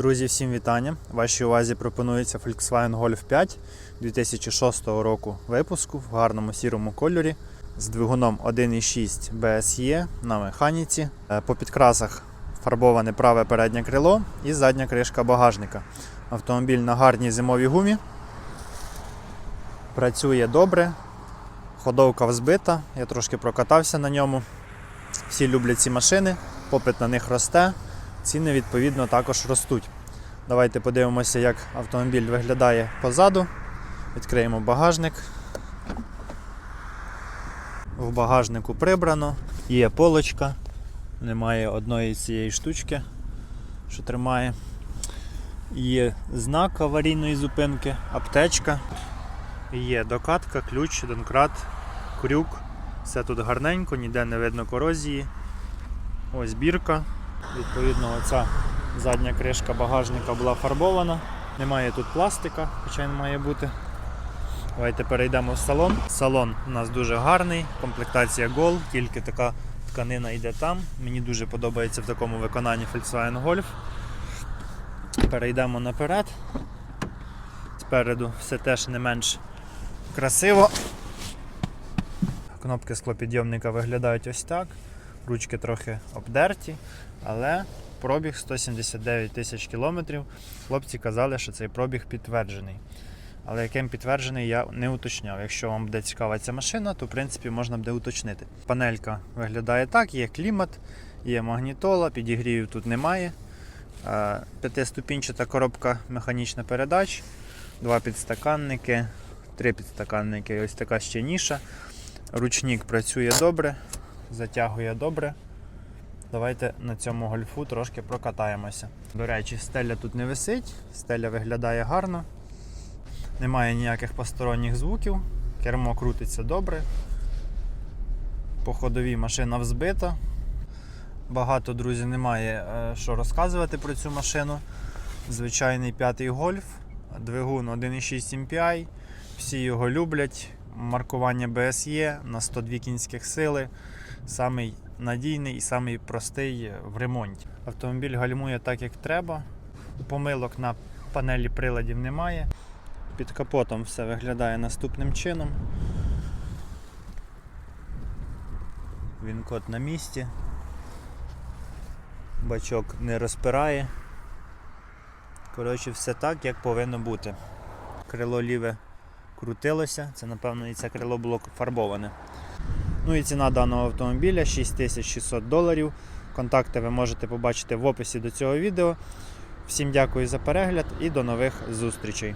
Друзі, всім вітання! Вашій увазі пропонується Volkswagen Golf 5 2006 року випуску в гарному сірому кольорі з двигуном 1.6 BSE на механіці. Е, По підкрасах фарбоване праве переднє крило і задня кришка багажника. Автомобіль на гарній зимовій гумі. Працює добре, ходовка взбита, я трошки прокатався на ньому. Всі люблять ці машини, попит на них росте, ціни відповідно також ростуть. Давайте подивимося, як автомобіль виглядає позаду. Відкриємо багажник. В багажнику прибрано, є полочка, немає одної цієї штучки, що тримає. Є знак аварійної зупинки, аптечка, є докатка, ключ, донкрат, крюк. Все тут гарненько, ніде не видно корозії. Ось бірка. Відповідно, оця задня кришка багажника була фарбована. Немає тут пластика, хоча він має бути. Давайте перейдемо в салон. Салон у нас дуже гарний, комплектація Gol, тільки така тканина йде там. Мені дуже подобається в такому виконанні Volkswagen Golf. Перейдемо наперед. Спереду все теж не менш красиво. Кнопки склопідйомника виглядають ось так. Ручки трохи обдерті, але пробіг 179 тисяч кілометрів. Хлопці казали, що цей пробіг підтверджений. Але яким підтверджений, я не уточняв. Якщо вам буде цікава ця машина, то в принципі можна буде уточнити. Панелька виглядає так: є клімат, є магнітола, підігрівів тут немає. Е, П'ятиступінчата коробка механічна передач, два підстаканники, три підстаканники, ось така ще ніша. Ручник працює добре, затягує добре. Давайте на цьому гольфу трошки прокатаємося. До речі, стеля тут не висить, стеля виглядає гарно. Немає ніяких посторонніх звуків, кермо крутиться добре. По ходовій машина взбита. Багато, друзі, немає е, що розказувати про цю машину. Звичайний п'ятий гольф, двигун 1.6 MPI. Всі його люблять. Маркування BSE на 102 кінських сили. Самий надійний і самий простий в ремонті. Автомобіль гальмує так, як треба. Помилок на панелі приладів немає. Під капотом все виглядає наступним чином. Він код на місці. Бачок не розпирає. Коротше, все так, як повинно бути. Крило ліве крутилося, це напевно і це крило було фарбоване. Ну і ціна даного автомобіля 6600 доларів. Контакти ви можете побачити в описі до цього відео. Всім дякую за перегляд і до нових зустрічей.